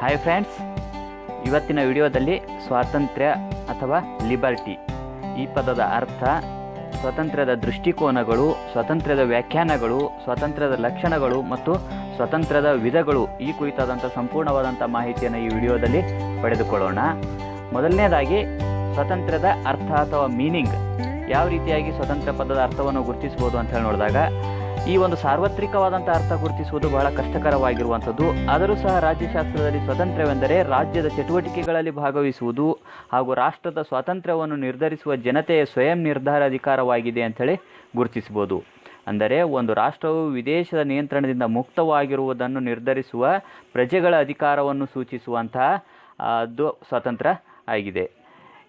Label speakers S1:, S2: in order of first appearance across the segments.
S1: Hi friends ಇವತ್ತಿನ ವಿಡಿಯೋದಲ್ಲಿ ಸ್ವಾತಂತ್ರ್ಯ ಅಥವಾ ಲಿಬರ್ಟಿ ಈ ಪದದ ಅರ್ಥ ಸ್ವಾತಂತ್ರ್ಯದ ದೃಷ್ಟಿಕೋನಗಳು, ಸ್ವಾತಂತ್ರ್ಯದ ವ್ಯಾಖ್ಯಾನಗಳು, ಸ್ವಾತಂತ್ರ್ಯದ ಲಕ್ಷಣಗಳು ಮತ್ತು ಸ್ವಾತಂತ್ರ್ಯದ ವಿಧಗಳು ಈ ಕುರಿತಾದಂಥ ಸಂಪೂರ್ಣವಾದಂಥ ಮಾಹಿತಿಯನ್ನು ಈ ವಿಡಿಯೋದಲ್ಲಿ ಪಡೆದುಕೊಳ್ಳೋಣ. ಮೊದಲನೇದಾಗಿ, ಸ್ವಾತಂತ್ರ್ಯದ ಅರ್ಥ ಅಥವಾ ಮೀನಿಂಗ್ ಯಾವ ರೀತಿಯಾಗಿ ಸ್ವತಂತ್ರ ಪದದ ಅರ್ಥವನ್ನು ಗುರುತಿಸ್ಬೋದು ಅಂತ ಹೇಳಿ ನೋಡಿದಾಗ ಈ ಒಂದು ಸಾರ್ವತ್ರಿಕವಾದಂಥ ಅರ್ಥ ಗುರುತಿಸುವುದು ಬಹಳ ಕಷ್ಟಕರವಾಗಿರುವಂಥದ್ದು. ಆದರೂ ಸಹ ರಾಜ್ಯಶಾಸ್ತ್ರದಲ್ಲಿ ಸ್ವತಂತ್ರವೆಂದರೆ ರಾಜ್ಯದ ಚಟುವಟಿಕೆಗಳಲ್ಲಿ ಭಾಗವಹಿಸುವುದು ಹಾಗೂ ರಾಷ್ಟ್ರದ ಸ್ವಾತಂತ್ರ್ಯವನ್ನು ನಿರ್ಧರಿಸುವ ಜನತೆಯ ಸ್ವಯಂ ನಿರ್ಧಾರ ಅಧಿಕಾರವಾಗಿದೆ ಅಂತೇಳಿ ಗುರುತಿಸ್ಬೋದು ಅಂದರೆ ಒಂದು ರಾಷ್ಟ್ರವು ವಿದೇಶದ ನಿಯಂತ್ರಣದಿಂದ ಮುಕ್ತವಾಗಿರುವುದನ್ನು ನಿರ್ಧರಿಸುವ ಪ್ರಜೆಗಳ ಅಧಿಕಾರವನ್ನು ಸೂಚಿಸುವಂತಹ ಅದು ಸ್ವಾತಂತ್ರ್ಯ ಆಗಿದೆ.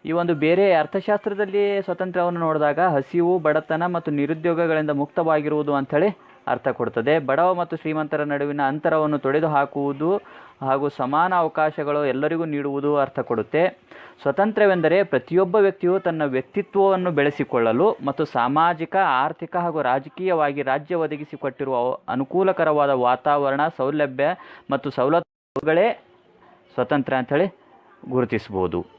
S1: ಈ ಒಂದು ಬೇರೆ ಅರ್ಥಶಾಸ್ತ್ರದಲ್ಲಿ ಸ್ವತಂತ್ರವನ್ನು ನೋಡಿದಾಗ ಹಸಿವು, ಬಡತನ ಮತ್ತು ನಿರುದ್ಯೋಗಗಳಿಂದ ಮುಕ್ತವಾಗಿರುವುದು ಅಂಥೇಳಿ ಅರ್ಥ ಕೊಡ್ತದೆ. ಬಡವ ಮತ್ತು ಶ್ರೀಮಂತರ ನಡುವಿನ ಅಂತರವನ್ನು ತೊಡೆದು ಹಾಕುವುದು ಹಾಗೂ ಸಮಾನ ಅವಕಾಶಗಳು ಎಲ್ಲರಿಗೂ ನೀಡುವುದು ಅರ್ಥ ಕೊಡುತ್ತೆ. ಸ್ವತಂತ್ರವೆಂದರೆ ಪ್ರತಿಯೊಬ್ಬ ವ್ಯಕ್ತಿಯು ತನ್ನ ವ್ಯಕ್ತಿತ್ವವನ್ನು ಬೆಳೆಸಿಕೊಳ್ಳಲು ಮತ್ತು ಸಾಮಾಜಿಕ, ಆರ್ಥಿಕ ಹಾಗೂ ರಾಜಕೀಯವಾಗಿ ರಾಜ್ಯ ಒದಗಿಸಿಕೊಟ್ಟಿರುವ ಅನುಕೂಲಕರವಾದ ವಾತಾವರಣ, ಸೌಲಭ್ಯ ಮತ್ತು ಸವಲತ್ತುಗಳೇ ಸ್ವತಂತ್ರ ಅಂಥೇಳಿ ಗುರುತಿಸ್ಬೋದು.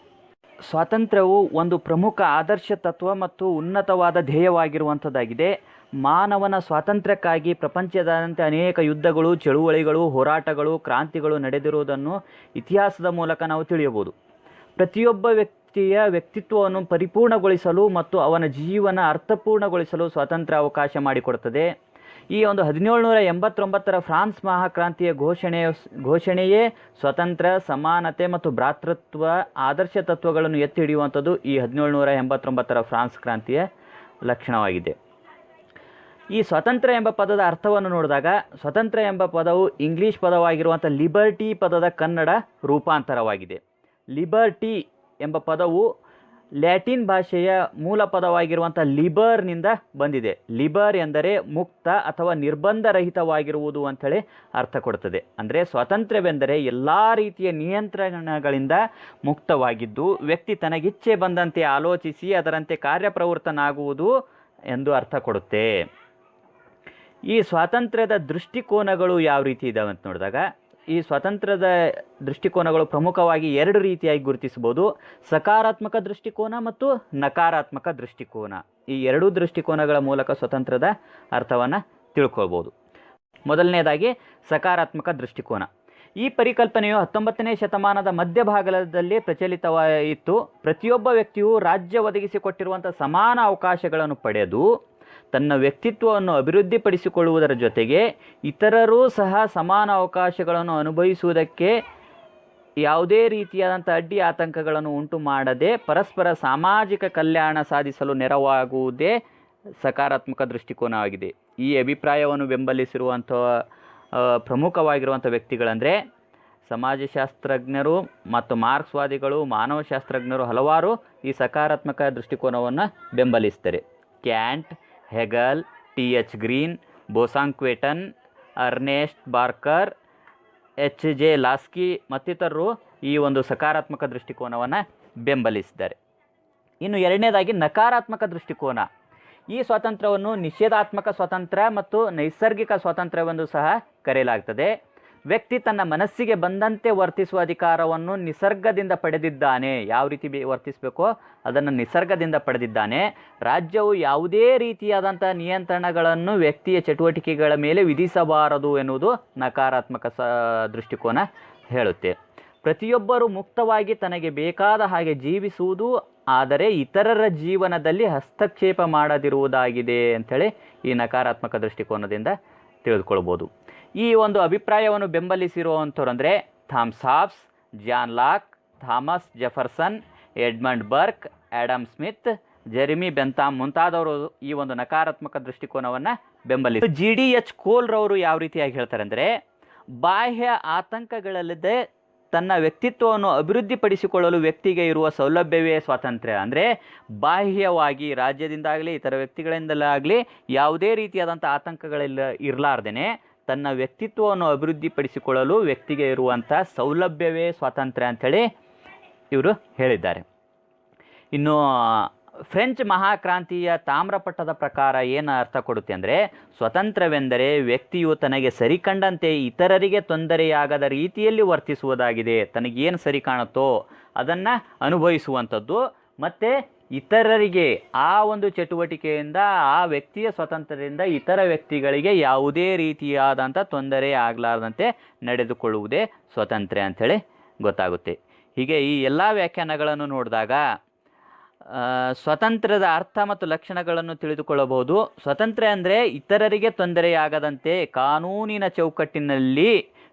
S1: ಸ್ವಾತಂತ್ರ್ಯವು ಒಂದು ಪ್ರಮುಖ ಆದರ್ಶ ತತ್ವ ಮತ್ತು ಉನ್ನತವಾದ ಧ್ಯೇಯವಾಗಿರುವಂಥದ್ದಾಗಿದೆ. ಮಾನವನ ಸ್ವಾತಂತ್ರ್ಯಕ್ಕಾಗಿ ಪ್ರಪಂಚದಾದ್ಯಂತ ಅನೇಕ ಯುದ್ಧಗಳು, ಚಳುವಳಿಗಳು, ಹೋರಾಟಗಳು, ಕ್ರಾಂತಿಗಳು ನಡೆದಿರುವುದನ್ನು ಇತಿಹಾಸದ ಮೂಲಕ ನಾವು ತಿಳಿಯಬಹುದು. ಪ್ರತಿಯೊಬ್ಬ ವ್ಯಕ್ತಿಯ ವ್ಯಕ್ತಿತ್ವವನ್ನು ಪರಿಪೂರ್ಣಗೊಳಿಸಲು ಮತ್ತು ಅವನ ಜೀವನ ಅರ್ಥಪೂರ್ಣಗೊಳಿಸಲು ಸ್ವಾತಂತ್ರ್ಯ ಅವಕಾಶ ಮಾಡಿಕೊಡುತ್ತದೆ. ಈ ಒಂದು ಹದಿನೇಳುನೂರ ಎಂಬತ್ತೊಂಬತ್ತರ ಫ್ರಾನ್ಸ್ ಮಹಾಕ್ರಾಂತಿಯ ಘೋಷಣೆಯ ಘೋಷಣೆಯೇ ಸ್ವತಂತ್ರ, ಸಮಾನತೆ ಮತ್ತು ಭ್ರಾತೃತ್ವ, ಆದರ್ಶ ತತ್ವಗಳನ್ನು ಎತ್ತಿ ಹಿಡಿಯುವಂಥದ್ದು ಈ ಹದಿನೇಳುನೂರ ಎಂಬತ್ತೊಂಬತ್ತರ ಫ್ರಾನ್ಸ್ ಕ್ರಾಂತಿಯ ಲಕ್ಷಣವಾಗಿದೆ. ಈ ಸ್ವತಂತ್ರ ಎಂಬ ಪದದ ಅರ್ಥವನ್ನು ನೋಡಿದಾಗ ಸ್ವತಂತ್ರ ಎಂಬ ಪದವು ಇಂಗ್ಲೀಷ್ ಪದವಾಗಿರುವಂಥ ಲಿಬರ್ಟಿ ಪದದ ಕನ್ನಡ ರೂಪಾಂತರವಾಗಿದೆ. ಲಿಬರ್ಟಿ ಎಂಬ ಪದವು ಲ್ಯಾಟಿನ್ ಭಾಷೆಯ ಮೂಲ ಪದವಾಗಿರುವಂಥ ಲಿಬರ್ನಿಂದ ಬಂದಿದೆ. ಲಿಬರ್ ಎಂದರೆ ಮುಕ್ತ ಅಥವಾ ನಿರ್ಬಂಧರಹಿತವಾಗಿರುವುದು ಅಂಥೇಳಿ ಅರ್ಥ ಕೊಡ್ತದೆ. ಅಂದರೆ ಸ್ವಾತಂತ್ರ್ಯವೆಂದರೆ ಎಲ್ಲ ರೀತಿಯ ನಿಯಂತ್ರಣಗಳಿಂದ ಮುಕ್ತವಾಗಿದ್ದು, ವ್ಯಕ್ತಿ ತನಗಿಚ್ಛೆ ಬಂದಂತೆ ಆಲೋಚಿಸಿ ಅದರಂತೆ ಕಾರ್ಯಪ್ರವೃತ್ತನಾಗುವುದು ಎಂದು ಅರ್ಥ ಕೊಡುತ್ತೆ. ಈ ಸ್ವಾತಂತ್ರ್ಯದ ದೃಷ್ಟಿಕೋನಗಳು ಯಾವ ರೀತಿ ಇದಾವೆ ಅಂತ ನೋಡಿದಾಗ ಈ ಸ್ವಾತಂತ್ರ್ಯದ ದೃಷ್ಟಿಕೋನಗಳು ಪ್ರಮುಖವಾಗಿ ಎರಡು ರೀತಿಯಾಗಿ ಗುರುತಿಸಬಹುದು. ಸಕಾರಾತ್ಮಕ ದೃಷ್ಟಿಕೋನ ಮತ್ತು ನಕಾರಾತ್ಮಕ ದೃಷ್ಟಿಕೋನ. ಈ ಎರಡೂ ದೃಷ್ಟಿಕೋನಗಳ ಮೂಲಕ ಸ್ವತಂತ್ರದ ಅರ್ಥವನ್ನು ತಿಳ್ಕೊಳ್ಬೋದು ಮೊದಲನೇದಾಗಿ ಸಕಾರಾತ್ಮಕ ದೃಷ್ಟಿಕೋನ. ಈ ಪರಿಕಲ್ಪನೆಯು ಹತ್ತೊಂಬತ್ತನೇ ಶತಮಾನದ ಮಧ್ಯಭಾಗದಲ್ಲಿ ಪ್ರಚಲಿತವಾಯಿತು. ಪ್ರತಿಯೊಬ್ಬ ವ್ಯಕ್ತಿಯು ರಾಜ್ಯ ಒದಗಿಸಿಕೊಟ್ಟಿರುವಂಥ ಸಮಾನ ಅವಕಾಶಗಳನ್ನು ಪಡೆದು ತನ್ನ ವ್ಯಕ್ತಿತ್ವವನ್ನು ಅಭಿವೃದ್ಧಿಪಡಿಸಿಕೊಳ್ಳುವುದರ ಜೊತೆಗೆ ಇತರರೂ ಸಹ ಸಮಾನ ಅವಕಾಶಗಳನ್ನು ಅನುಭವಿಸುವುದಕ್ಕೆ ಯಾವುದೇ ರೀತಿಯಾದಂಥ ಅಡ್ಡಿ ಆತಂಕಗಳನ್ನು ಉಂಟು ಮಾಡದೆ ಪರಸ್ಪರ ಸಾಮಾಜಿಕ ಕಲ್ಯಾಣ ಸಾಧಿಸಲು ನೆರವಾಗುವುದೇ ಸಕಾರಾತ್ಮಕ ದೃಷ್ಟಿಕೋನವಾಗಿದೆ ಈ ಅಭಿಪ್ರಾಯವನ್ನು ಬೆಂಬಲಿಸಿರುವಂಥ ಪ್ರಮುಖವಾಗಿರುವಂಥ ವ್ಯಕ್ತಿಗಳಂದರೆ ಸಮಾಜಶಾಸ್ತ್ರಜ್ಞರು ಮತ್ತು ಮಾರ್ಕ್ಸ್ವಾದಿಗಳು, ಮಾನವಶಾಸ್ತ್ರಜ್ಞರು ಹಲವಾರು ಈ ಸಕಾರಾತ್ಮಕ ದೃಷ್ಟಿಕೋನವನ್ನು ಬೆಂಬಲಿಸ್ತಾರೆ Kant Hegel, T. H. Green, ಬೋಸಾಂಕ್ವೇಟನ್, Ernest Barker, H. J. Laski ಮತ್ತಿತರರು ಈ ಒಂದು ಸಕಾರಾತ್ಮಕ ದೃಷ್ಟಿಕೋನವನ್ನು ಬೆಂಬಲಿಸಿದ್ದಾರೆ. ಇನ್ನು ಎರಡನೇದಾಗಿ ನಕಾರಾತ್ಮಕ ದೃಷ್ಟಿಕೋನ. ಈ ಸ್ವಾತಂತ್ರ್ಯವನ್ನು ನಿಷೇಧಾತ್ಮಕ ಸ್ವಾತಂತ್ರ್ಯ ಮತ್ತು ನೈಸರ್ಗಿಕ ಸ್ವಾತಂತ್ರ್ಯವೆಂದು ಸಹ ಕರೆಯಲಾಗ್ತದೆ. ವ್ಯಕ್ತಿ ತನ್ನ ಮನಸ್ಸಿಗೆ ಬಂದಂತೆ ವರ್ತಿಸುವ ಅಧಿಕಾರವನ್ನು ನಿಸರ್ಗದಿಂದ ಪಡೆದಿದ್ದಾನೆ. ಯಾವ ರೀತಿ ವರ್ತಿಸಬೇಕೋ? ಅದನ್ನು ನಿಸರ್ಗದಿಂದ ಪಡೆದಿದ್ದಾನೆ. ರಾಜ್ಯವು ಯಾವುದೇ ರೀತಿಯಾದಂಥ ನಿಯಂತ್ರಣಗಳನ್ನು ವ್ಯಕ್ತಿಯ ಚಟುವಟಿಕೆಗಳ ಮೇಲೆ ವಿಧಿಸಬಾರದು ಎನ್ನುವುದು ನಕಾರಾತ್ಮಕ ಸ ದೃಷ್ಟಿಕೋನ ಹೇಳುತ್ತೆ. ಪ್ರತಿಯೊಬ್ಬರು ಮುಕ್ತವಾಗಿ ತನಗೆ ಬೇಕಾದ ಹಾಗೆ ಜೀವಿಸುವುದು, ಆದರೆ ಇತರರ ಜೀವನದಲ್ಲಿ ಹಸ್ತಕ್ಷೇಪ ಮಾಡದಿರುವುದಾಗಿದೆ ಅಂಥೇಳಿ ಈ ನಕಾರಾತ್ಮಕ ದೃಷ್ಟಿಕೋನದಿಂದ ತಿಳಿದುಕೊಳ್ಬೋದು. ಈ ಒಂದು ಅಭಿಪ್ರಾಯವನ್ನು ಬೆಂಬಲಿಸಿರುವಂಥವ್ರು ಅಂದರೆ Thomas Hobbes John Locke, Thomas Jefferson, Edmund Burke Adam Smith, Jeremy Bentham ಮುಂತಾದವರು ಈ ಒಂದು ನಕಾರಾತ್ಮಕ ದೃಷ್ಟಿಕೋನವನ್ನು ಬೆಂಬಲಿಸಿ. ಜಿ ಡಿ ಎಚ್ ಕೋಲ್ರವರು ಯಾವ ರೀತಿಯಾಗಿ ಹೇಳ್ತಾರೆ ಅಂದರೆ, ಬಾಹ್ಯ ಆತಂಕಗಳಲ್ಲದೆ ತನ್ನ ವ್ಯಕ್ತಿತ್ವವನ್ನು ಅಭಿವೃದ್ಧಿಪಡಿಸಿಕೊಳ್ಳಲು ವ್ಯಕ್ತಿಗೆ ಇರುವ ಸೌಲಭ್ಯವೇ ಸ್ವಾತಂತ್ರ್ಯ. ಅಂದರೆ, ಬಾಹ್ಯವಾಗಿ ರಾಜ್ಯದಿಂದಾಗಲಿ, ಇತರ ವ್ಯಕ್ತಿಗಳಿಂದಲಾಗಲಿ ಯಾವುದೇ ರೀತಿಯಾದಂಥ ಆತಂಕಗಳಿಲ್ಲ ಇರಲಾರ್ದೇ ತನ್ನ ವ್ಯಕ್ತಿತ್ವವನ್ನು ಅಭಿವೃದ್ಧಿಪಡಿಸಿಕೊಳ್ಳಲು ವ್ಯಕ್ತಿಗೆ ಇರುವಂಥ ಸೌಲಭ್ಯವೇ ಸ್ವಾತಂತ್ರ್ಯ ಅಂಥೇಳಿ ಇವರು ಹೇಳಿದ್ದಾರೆ. ಇನ್ನು, ಫ್ರೆಂಚ್ ಮಹಾಕ್ರಾಂತಿಯ ತಾಮ್ರಪಟ್ಟದ ಪ್ರಕಾರ ಏನು ಅರ್ಥ ಕೊಡುತ್ತೆ ಅಂದರೆ ಸ್ವತಂತ್ರವೆಂದರೆ ವ್ಯಕ್ತಿಯು ತನಗೆ ಸರಿ ಕಂಡಂತೆ ಇತರರಿಗೆ ತೊಂದರೆಯಾಗದ ರೀತಿಯಲ್ಲಿ ವರ್ತಿಸುವುದಾಗಿದೆ. ತನಗೇನು ಸರಿ ಕಾಣುತ್ತೋ ಅದನ್ನು ಅನುಭವಿಸುವಂಥದ್ದು. ಮತ್ತು ಇತರರಿಗೆ ಆ ಒಂದು ಚಟುವಟಿಕೆಯಿಂದ, ಆ ವ್ಯಕ್ತಿಯ ಸ್ವತಂತ್ರದಿಂದ ಇತರ ವ್ಯಕ್ತಿಗಳಿಗೆ ಯಾವುದೇ ರೀತಿಯಾದಂಥ ತೊಂದರೆ ಆಗಲಾರದಂತೆ ನಡೆದುಕೊಳ್ಳುವುದೇ ಸ್ವಾತಂತ್ರ್ಯ ಅಂಥೇಳಿ ಗೊತ್ತಾಗುತ್ತೆ. ಹೀಗೆ ಈ ಎಲ್ಲ ವ್ಯಾಖ್ಯಾನಗಳನ್ನು ನೋಡಿದಾಗ ಸ್ವತಂತ್ರದ ಅರ್ಥ ಮತ್ತು ಲಕ್ಷಣಗಳನ್ನು ತಿಳಿದುಕೊಳ್ಳಬಹುದು. ಸ್ವತಂತ್ರ ಅಂದರೆ ಇತರರಿಗೆ ತೊಂದರೆಯಾಗದಂತೆ ಕಾನೂನಿನ ಚೌಕಟ್ಟಿನಲ್ಲಿ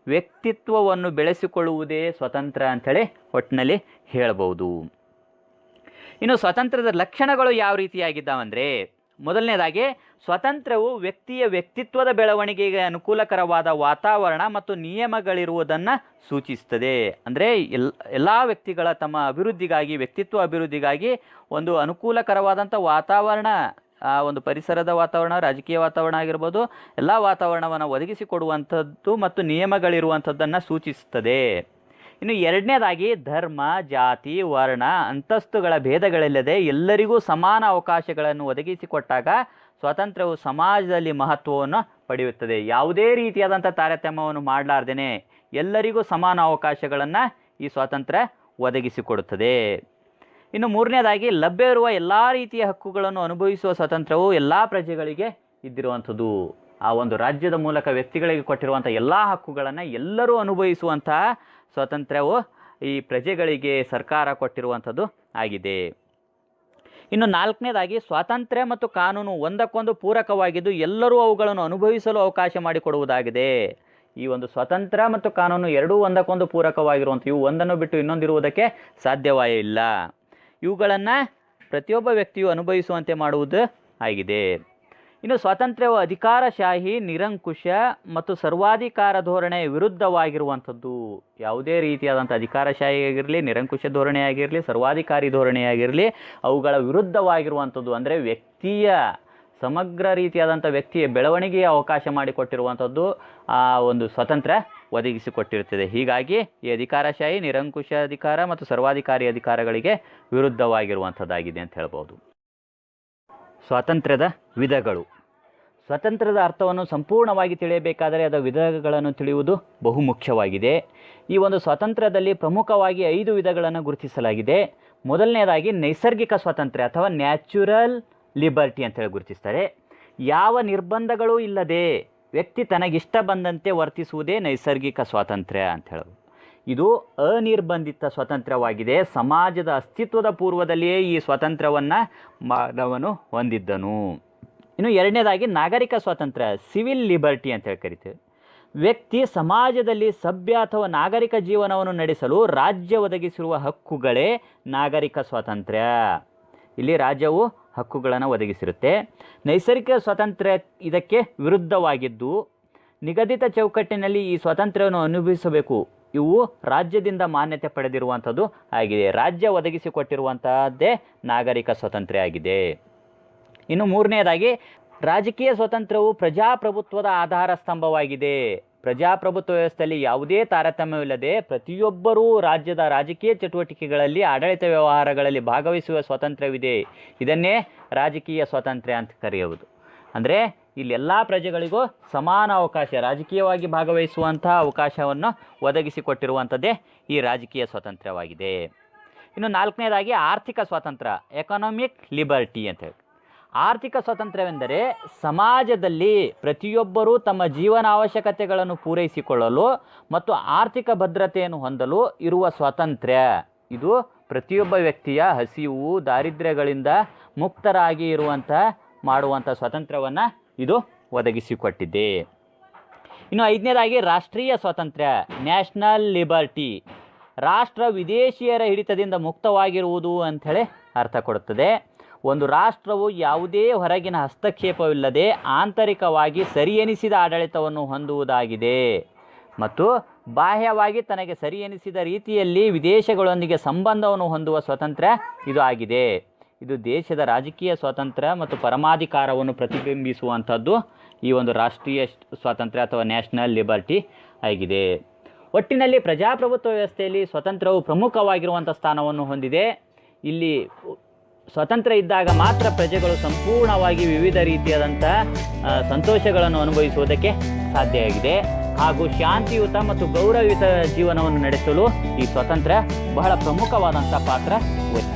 S1: ವ್ಯಕ್ತಿತ್ವವನ್ನು ಬೆಳೆಸಿಕೊಳ್ಳುವುದೇ ಸ್ವತಂತ್ರ ಅಂಥೇಳಿ ಒಟ್ಟಿನಲ್ಲಿ ಹೇಳ್ಬೋದು ಇನ್ನು ಸ್ವಾತಂತ್ರ್ಯದ ಲಕ್ಷಣಗಳು ಯಾವ ರೀತಿಯಾಗಿದ್ದಾವಂದರೆ, ಮೊದಲನೇದಾಗಿ ಸ್ವಾತಂತ್ರ್ಯವು ವ್ಯಕ್ತಿಯ ವ್ಯಕ್ತಿತ್ವದ ಬೆಳವಣಿಗೆಗೆ ಅನುಕೂಲಕರವಾದ ವಾತಾವರಣ ಮತ್ತು ನಿಯಮಗಳಿರುವುದನ್ನು ಸೂಚಿಸ್ತದೆ. ಅಂದರೆ ಎಲ್, ಎಲ್ಲ ವ್ಯಕ್ತಿಗಳ ತಮ್ಮ ಅಭಿವೃದ್ಧಿಗಾಗಿ, ವ್ಯಕ್ತಿತ್ವ ಅಭಿವೃದ್ಧಿಗಾಗಿ ಒಂದು ಅನುಕೂಲಕರವಾದಂಥ ವಾತಾವರಣ ಒಂದು ಪರಿಸರದ ವಾತಾವರಣ, ರಾಜಕೀಯ ವಾತಾವರಣ ಆಗಿರ್ಬೋದು, ಎಲ್ಲ ವಾತಾವರಣವನ್ನು ಒದಗಿಸಿಕೊಡುವಂಥದ್ದು ಮತ್ತು ನಿಯಮಗಳಿರುವಂಥದ್ದನ್ನು ಸೂಚಿಸುತ್ತದೆ ಇನ್ನು ಎರಡನೇದಾಗಿ ಧರ್ಮ, ಜಾತಿ, ವರ್ಣ ಅಂತಸ್ತುಗಳ ಭೇದಗಳಿಲ್ಲದೆ ಎಲ್ಲರಿಗೂ ಸಮಾನ ಅವಕಾಶಗಳನ್ನು ಒದಗಿಸಿಕೊಟ್ಟಾಗ ಸ್ವಾತಂತ್ರ್ಯವು ಸಮಾಜದಲ್ಲಿ ಮಹತ್ವವನ್ನು ಪಡೆಯುತ್ತದೆ. ಯಾವುದೇ ರೀತಿಯಾದಂಥ ತಾರತಮ್ಯವನ್ನು ಮಾಡಲಾರ್ದೇ ಎಲ್ಲರಿಗೂ ಸಮಾನ ಅವಕಾಶಗಳನ್ನು ಈ ಸ್ವಾತಂತ್ರ್ಯ ಒದಗಿಸಿಕೊಡುತ್ತದೆ. ಇನ್ನು ಮೂರನೇದಾಗಿ ಲಭ್ಯವಿರುವ ಎಲ್ಲ ರೀತಿಯ ಹಕ್ಕುಗಳನ್ನು ಅನುಭವಿಸುವ ಸ್ವಾತಂತ್ರ್ಯವು ಎಲ್ಲ ಪ್ರಜೆಗಳಿಗೆ ಇದ್ದಿರುವಂಥದ್ದು. ಆ ಒಂದು ರಾಜ್ಯದ ಮೂಲಕ ವ್ಯಕ್ತಿಗಳಿಗೆ ಕೊಟ್ಟಿರುವಂಥ ಎಲ್ಲ ಹಕ್ಕುಗಳನ್ನು ಎಲ್ಲರೂ ಅನುಭವಿಸುವಂತಹ ಸ್ವಾತಂತ್ರ್ಯವು ಈ ಪ್ರಜೆಗಳಿಗೆ ಸರ್ಕಾರ ಕೊಟ್ಟಿರುವಂಥದ್ದು ಆಗಿದೆ. ಇನ್ನು ನಾಲ್ಕನೇದಾಗಿ ಸ್ವಾತಂತ್ರ್ಯ ಮತ್ತು ಕಾನೂನು ಒಂದಕ್ಕೊಂದು ಪೂರಕವಾಗಿದ್ದು ಎಲ್ಲರೂ ಅವುಗಳನ್ನು ಅನುಭವಿಸಲು ಅವಕಾಶ ಮಾಡಿಕೊಡುವುದಾಗಿದೆ. ಈ ಒಂದು ಸ್ವಾತಂತ್ರ್ಯ ಮತ್ತು ಕಾನೂನು ಎರಡೂ ಒಂದಕ್ಕೊಂದು ಪೂರಕವಾಗಿರುವಂಥ ಇವು ಒಂದನ್ನು ಬಿಟ್ಟು ಇನ್ನೊಂದಿರುವುದಕ್ಕೆ ಸಾಧ್ಯವೇ ಇಲ್ಲ. ಇವುಗಳನ್ನು ಪ್ರತಿಯೊಬ್ಬ ವ್ಯಕ್ತಿಯು ಅನುಭವಿಸುವಂತೆ ಮಾಡುವುದು ಆಗಿದೆ. ಇನ್ನು ಸ್ವಾತಂತ್ರ್ಯವು ಅಧಿಕಾರಶಾಹಿ, ನಿರಂಕುಶ ಮತ್ತು ಸರ್ವಾಧಿಕಾರ ಧೋರಣೆ ವಿರುದ್ಧವಾಗಿರುವಂಥದ್ದು. ಯಾವುದೇ ರೀತಿಯಾದಂಥ ಅಧಿಕಾರಶಾಹಿ ಆಗಿರಲಿ, ನಿರಂಕುಶ ಧೋರಣೆ ಆಗಿರಲಿ, ಸರ್ವಾಧಿಕಾರಿ ಧೋರಣೆ ಆಗಿರಲಿ, ಅವುಗಳ ವಿರುದ್ಧವಾಗಿರುವಂಥದ್ದು ಅಂದರೆ ವ್ಯಕ್ತಿಯ, ಸಮಗ್ರ ರೀತಿಯಾದಂಥ ವ್ಯಕ್ತಿಯ ಬೆಳವಣಿಗೆಯ ಅವಕಾಶ ಮಾಡಿಕೊಟ್ಟಿರುವಂಥದ್ದು ಆ ಒಂದು ಸ್ವಾತಂತ್ರ್ಯ ಒದಗಿಸಿಕೊಟ್ಟಿರುತ್ತದೆ. ಹೀಗಾಗಿ ಈ ಅಧಿಕಾರಶಾಹಿ, ನಿರಂಕುಶ ಅಧಿಕಾರ ಮತ್ತು ಸರ್ವಾಧಿಕಾರಿ ಅಧಿಕಾರಗಳಿಗೆ ವಿರುದ್ಧವಾಗಿರುವಂಥದ್ದಾಗಿದೆ ಅಂತ ಹೇಳ್ಬೋದು. ಸ್ವಾತಂತ್ರ್ಯದ ವಿಧಗಳು. ಸ್ವಾತಂತ್ರ್ಯದ ಅರ್ಥವನ್ನು ಸಂಪೂರ್ಣವಾಗಿ ತಿಳಿಯಬೇಕಾದರೆ ಅದರ ವಿಧಗಳನ್ನು ತಿಳಿಯುವುದು ಬಹುಮುಖ್ಯವಾಗಿದೆ. ಈ ಒಂದು ಸ್ವಾತಂತ್ರ್ಯದಲ್ಲಿ ಪ್ರಮುಖವಾಗಿ ಐದು ವಿಧಗಳನ್ನು ಗುರುತಿಸಲಾಗಿದೆ. ಮೊದಲನೇದಾಗಿ ನೈಸರ್ಗಿಕ ಸ್ವಾತಂತ್ರ್ಯ ಅಥವಾ ನ್ಯಾಚುರಲ್ ಲಿಬರ್ಟಿ ಅಂತೇಳಿ ಗುರುತಿಸ್ತಾರೆ. ಯಾವ ನಿರ್ಬಂಧಗಳೂ ಇಲ್ಲದೆ ವ್ಯಕ್ತಿ ತನಗಿಷ್ಟ ಬಂದಂತೆ ವರ್ತಿಸುವುದೇ ನೈಸರ್ಗಿಕ ಸ್ವಾತಂತ್ರ್ಯ ಅಂತ ಹೇಳೋದು. ಇದು ಅನಿರ್ಬಂಧಿತ ಸ್ವಾತಂತ್ರ್ಯವಾಗಿದೆ ಸಮಾಜದ ಅಸ್ತಿತ್ವದ ಪೂರ್ವದಲ್ಲಿಯೇ ಈ ಸ್ವಾತಂತ್ರ್ಯವನ್ನು ಮಾನವನು ಹೊಂದಿದ್ದನು. ಇನ್ನು ಎರಡನೇದಾಗಿ ನಾಗರಿಕ ಸ್ವಾತಂತ್ರ್ಯ ಸಿವಿಲ್ ಲಿಬರ್ಟಿ ಅಂತ ಹೇಳಿ ಕರಿತೀವಿ. ವ್ಯಕ್ತಿ ಸಮಾಜದಲ್ಲಿ ಸಭ್ಯ ಅಥವಾ ನಾಗರಿಕ ಜೀವನವನ್ನು ನಡೆಸಲು ರಾಜ್ಯ ಒದಗಿಸಿರುವ ಹಕ್ಕುಗಳೇ ನಾಗರಿಕ ಸ್ವಾತಂತ್ರ್ಯ. ಇಲ್ಲಿ ರಾಜ್ಯವು ಹಕ್ಕುಗಳನ್ನು ಒದಗಿಸಿರುತ್ತೆ. ನೈಸರ್ಗಿಕ ಸ್ವಾತಂತ್ರ್ಯ ಇದಕ್ಕೆ ವಿರುದ್ಧವಾಗಿದ್ದು, ನಿಗದಿತ ಚೌಕಟ್ಟಿನಲ್ಲಿ ಈ ಸ್ವಾತಂತ್ರ್ಯವನ್ನು ಅನುಭವಿಸಬೇಕು. ಇವು ರಾಜ್ಯದಿಂದ ಮಾನ್ಯತೆ ಪಡೆದಿರುವಂಥದ್ದು ಆಗಿದೆ. ರಾಜ್ಯ ಒದಗಿಸಿಕೊಟ್ಟಿರುವಂತಹದ್ದೇ ನಾಗರಿಕ ಸ್ವಾತಂತ್ರ್ಯ ಆಗಿದೆ. ಇನ್ನು ಮೂರನೆಯದಾಗಿ ರಾಜಕೀಯ ಸ್ವಾತಂತ್ರ್ಯವು ಪ್ರಜಾಪ್ರಭುತ್ವದ ಆಧಾರ ಸ್ತಂಭವಾಗಿದೆ. ಪ್ರಜಾಪ್ರಭುತ್ವ ವ್ಯವಸ್ಥೆಯಲ್ಲಿ ಯಾವುದೇ ತಾರತಮ್ಯವಿಲ್ಲದೆ ಪ್ರತಿಯೊಬ್ಬರೂ ರಾಜ್ಯದ ರಾಜಕೀಯ ಚಟುವಟಿಕೆಗಳಲ್ಲಿ, ಆಡಳಿತ ವ್ಯವಹಾರಗಳಲ್ಲಿ ಭಾಗವಹಿಸುವ ಸ್ವಾತಂತ್ರ್ಯವಿದೆ. ಇದನ್ನೇ ರಾಜಕೀಯ ಸ್ವಾತಂತ್ರ್ಯ ಅಂತ ಕರೆಯುವುದು. ಅಂದರೆ ಇಲ್ಲೆಲ್ಲ ಪ್ರಜೆಗಳಿಗೂ ಸಮಾನ ಅವಕಾಶ, ರಾಜಕೀಯವಾಗಿ ಭಾಗವಹಿಸುವಂತಹ ಅವಕಾಶವನ್ನು ಒದಗಿಸಿಕೊಟ್ಟಿರುವಂಥದ್ದೇ ಈ ರಾಜಕೀಯ ಸ್ವಾತಂತ್ರ್ಯವಾಗಿದೆ. ಇನ್ನು ನಾಲ್ಕನೇದಾಗಿ, ಆರ್ಥಿಕ ಸ್ವಾತಂತ್ರ್ಯ ಎಕನಾಮಿಕ್ ಲಿಬರ್ಟಿ ಅಂತ ಹೇಳಿ. ಆರ್ಥಿಕ ಸ್ವಾತಂತ್ರ್ಯವೆಂದರೆ ಸಮಾಜದಲ್ಲಿ ಪ್ರತಿಯೊಬ್ಬರೂ ತಮ್ಮ ಜೀವನ ಅವಶ್ಯಕತೆಗಳನ್ನು ಪೂರೈಸಿಕೊಳ್ಳಲು ಮತ್ತು ಆರ್ಥಿಕ ಭದ್ರತೆಯನ್ನು ಹೊಂದಲು ಇರುವ ಸ್ವಾತಂತ್ರ್ಯ. ಇದು ಪ್ರತಿಯೊಬ್ಬ ವ್ಯಕ್ತಿಯ ಹಸಿವು, ದಾರಿದ್ರ್ಯಗಳಿಂದ ಮುಕ್ತರಾಗಿ ಇರುವಂಥ, ಮಾಡುವಂಥ ಸ್ವಾತಂತ್ರ್ಯವನ್ನು ಇದು ಒದಗಿಸಿಕೊಟ್ಟಿದೆ. ಇನ್ನು ಐದನೇದಾಗಿ ರಾಷ್ಟ್ರೀಯ ಸ್ವಾತಂತ್ರ್ಯ, ನ್ಯಾಷನಲ್ ಲಿಬರ್ಟಿ. ರಾಷ್ಟ್ರ ವಿದೇಶಿಯರ ಹಿಡಿತದಿಂದ ಮುಕ್ತವಾಗಿರುವುದು ಅಂಥೇಳಿ ಅರ್ಥ ಕೊಡುತ್ತದೆ. ಒಂದು ರಾಷ್ಟ್ರವು ಯಾವುದೇ ಹೊರಗಿನ ಹಸ್ತಕ್ಷೇಪವಿಲ್ಲದೆ ಆಂತರಿಕವಾಗಿ ಸರಿಯೆನಿಸಿದ ಆಡಳಿತವನ್ನು ಹೊಂದುವುದಾಗಿದೆ. ಮತ್ತು ಬಾಹ್ಯವಾಗಿ ತನಗೆ ಸರಿಯೆನಿಸಿದ ರೀತಿಯಲ್ಲಿ ವಿದೇಶಗಳೊಂದಿಗೆ ಸಂಬಂಧವನ್ನು ಹೊಂದುವ ಸ್ವಾತಂತ್ರ್ಯ ಇದು ಆಗಿದೆ. ಇದು ದೇಶದ ರಾಜಕೀಯ ಸ್ವಾತಂತ್ರ್ಯ ಮತ್ತು ಪರಮಾಧಿಕಾರವನ್ನು ಪ್ರತಿಬಿಂಬಿಸುವಂಥದ್ದು ಈ ಒಂದು ರಾಷ್ಟ್ರೀಯ ಸ್ವಾತಂತ್ರ್ಯ ಅಥವಾ ನ್ಯಾಷನಲ್ ಲಿಬರ್ಟಿ ಆಗಿದೆ. ಒಟ್ಟಿನಲ್ಲಿ ಪ್ರಜಾಪ್ರಭುತ್ವ ವ್ಯವಸ್ಥೆಯಲ್ಲಿ ಸ್ವತಂತ್ರವು ಪ್ರಮುಖವಾಗಿರುವಂಥ ಸ್ಥಾನವನ್ನು ಹೊಂದಿದೆ. ಇಲ್ಲಿ ಸ್ವತಂತ್ರ ಇದ್ದಾಗ ಮಾತ್ರ ಪ್ರಜೆಗಳು ಸಂಪೂರ್ಣವಾಗಿ ವಿವಿಧ ರೀತಿಯಾದಂಥ ಸಂತೋಷಗಳನ್ನು ಅನುಭವಿಸುವುದಕ್ಕೆ ಸಾಧ್ಯ ಆಗಿದೆ. ಹಾಗೂ ಶಾಂತಿಯುತ ಮತ್ತು ಗೌರವಯುತ ಜೀವನವನ್ನು ನಡೆಸಲು ಈ ಸ್ವಾತಂತ್ರ್ಯ ಬಹಳ ಪ್ರಮುಖವಾದಂಥ ಪಾತ್ರ ವಹಿಸಿದೆ